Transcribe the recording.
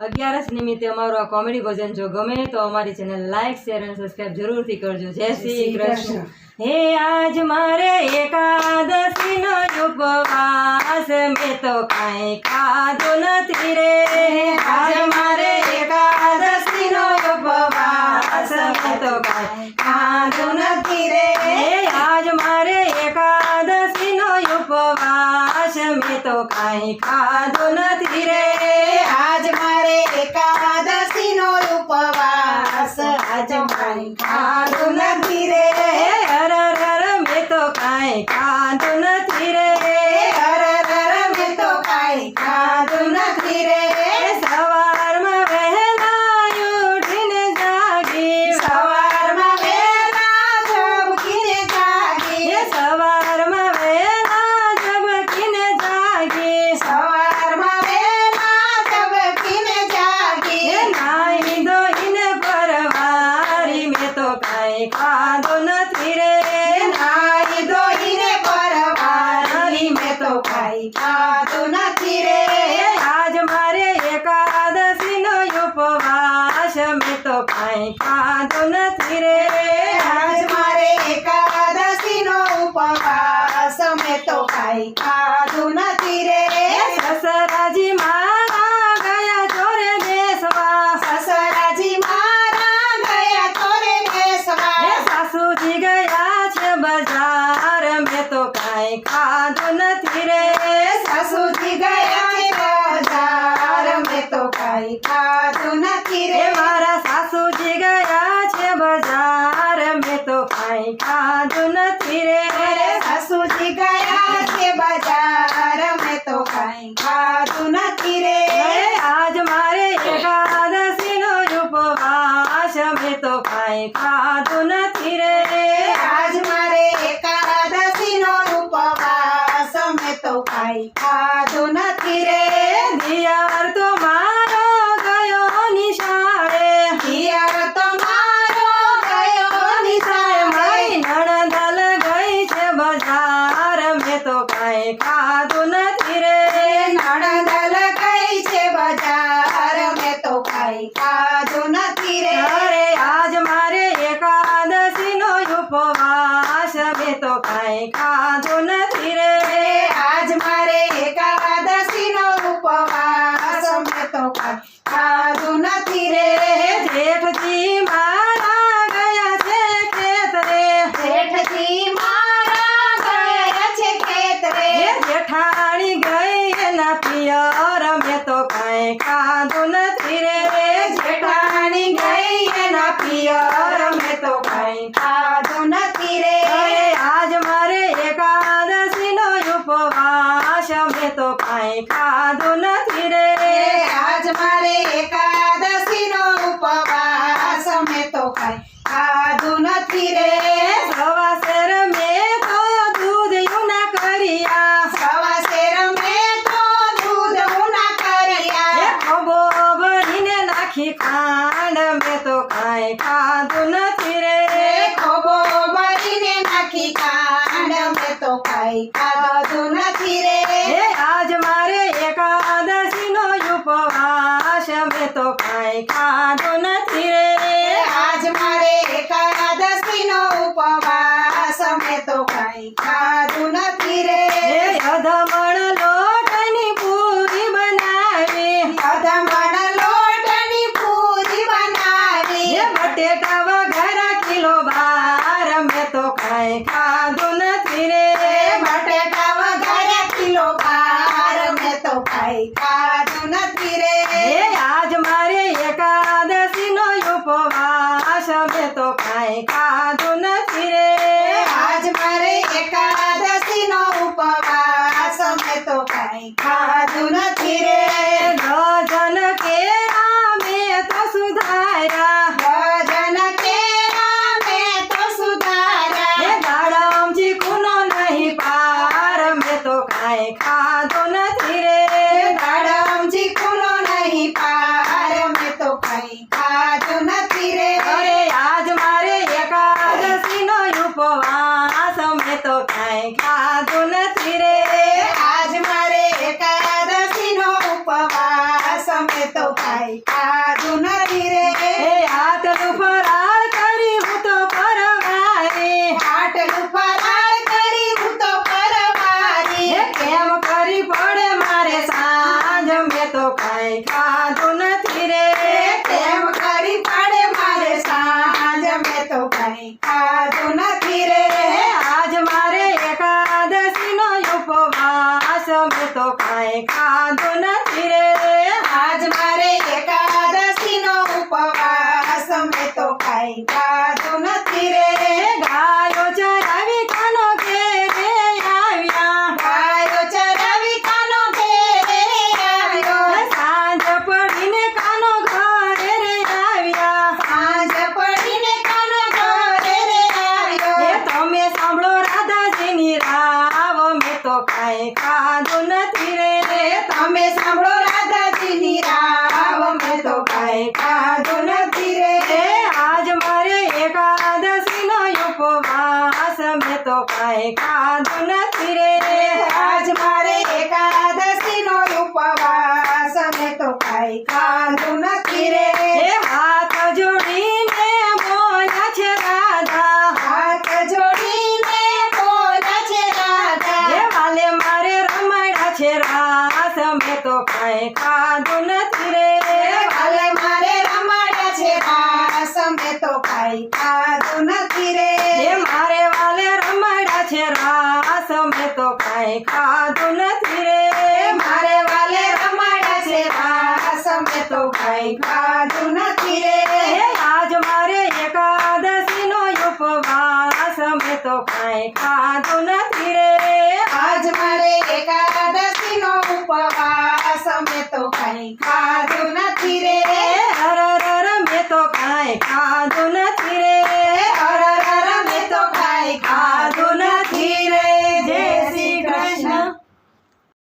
અગિયારસ નિમિત્તે અમારું આ કોમેડી ભજન જો ગમે તો અમારી ચેનલ લાઈક શેર અને સબસ્ક્રાઈબ જરૂરથી કરજો. જય શ્રી કૃષ્ણ. હે આજ મારે એકાદશી નો ઉપવાસ મેં તો કાંઈ ખાધું નથી રે. આજ મારે એકાદશી નો ઉપવાસ મેં તો કાંઈ કાંઈ ખાધું નથી રે. આજ મારે એકાદશીનો ઉપવાસ. આજ મારી ખાધું નથી રે. ಕಾದು ನತಿರೆ આજે તો કાંઈ ખાધું નથી રે. આજ મારે એકાદશી નો ઉપવાસ. મેં તો કાંઈ ખાધું નથી રે. ઠાણી ગઈ એના પિયર મેં તો કઈ ખા ની મારે એકાદશી ઉપવાસ મેં તો કઈ ખાધું નથી આજ મારે એકાદશી ઉપવાસ મેં તો કઈ કાંઈ ખાધું નથી રે. બટેટા વગાડે તો કાંઈ ખાધું નથી આજ મારે એકાદશી નો ઉપવાસ તો કાંઈ ખા કાંઈ નથી રે. આજ મારે એકાદશીનો ઉપવાસ. મેં તો કાંઈ ખાધું નથી રે. ગાયો ચરાવી કાનો ઘેરે આવ્યા. ગાયો ચરાવી કાનો ઘેરે આવ્યો. સાંજ પડીને કાનો ઘરે રે આવ્યા. સાંજ પડીને કાનો ઘરે રે આવ્યો. તમે સાંભળો રાધાજીની રાવ. મેં તો કાંઈ ખાધું નથી તમે સાંભળો રાધાજીની રાવ અમે તો કાંઈ ખાધું નથી રે. આજ મારે એકાદશીનો ઉપવાસ અમે તો કાંઈ ખાધું નથી રે. આજ મારે એકાદશીનો ઉપવાસ અમે તો કાંઈ ખાધું નથી રે એ હાથ જોડીને બોલ્યા છે રાધા હાથ જોડીને બોલે છે રાધા એ વાલે મારે રમાડ્યા છે રાસ મેં તો કાંઈ ખાધું નથી રે. ભલે મારે રમાડ્યા છે રાસ મેં તો કાંઈ ખાધું નથી રે. મારે વાલે રમાડ્યા છે રાસ મેં તો કાંઈ ખાધું નથી રે. મારે વાલે રમાડ્યા છે રાસ મેં તો કાંઈ ખાધું નથી રે. આજ મારે એકાદશીનો ઉપવાસ મેં તો કાંઈ ખાધું નથી રે આજ મારે એકાદશીનો ઉપવાસ મેં તો કાંઈ ખાધું નથી રે. હર મેં તો કાંઈ ખાધું નથી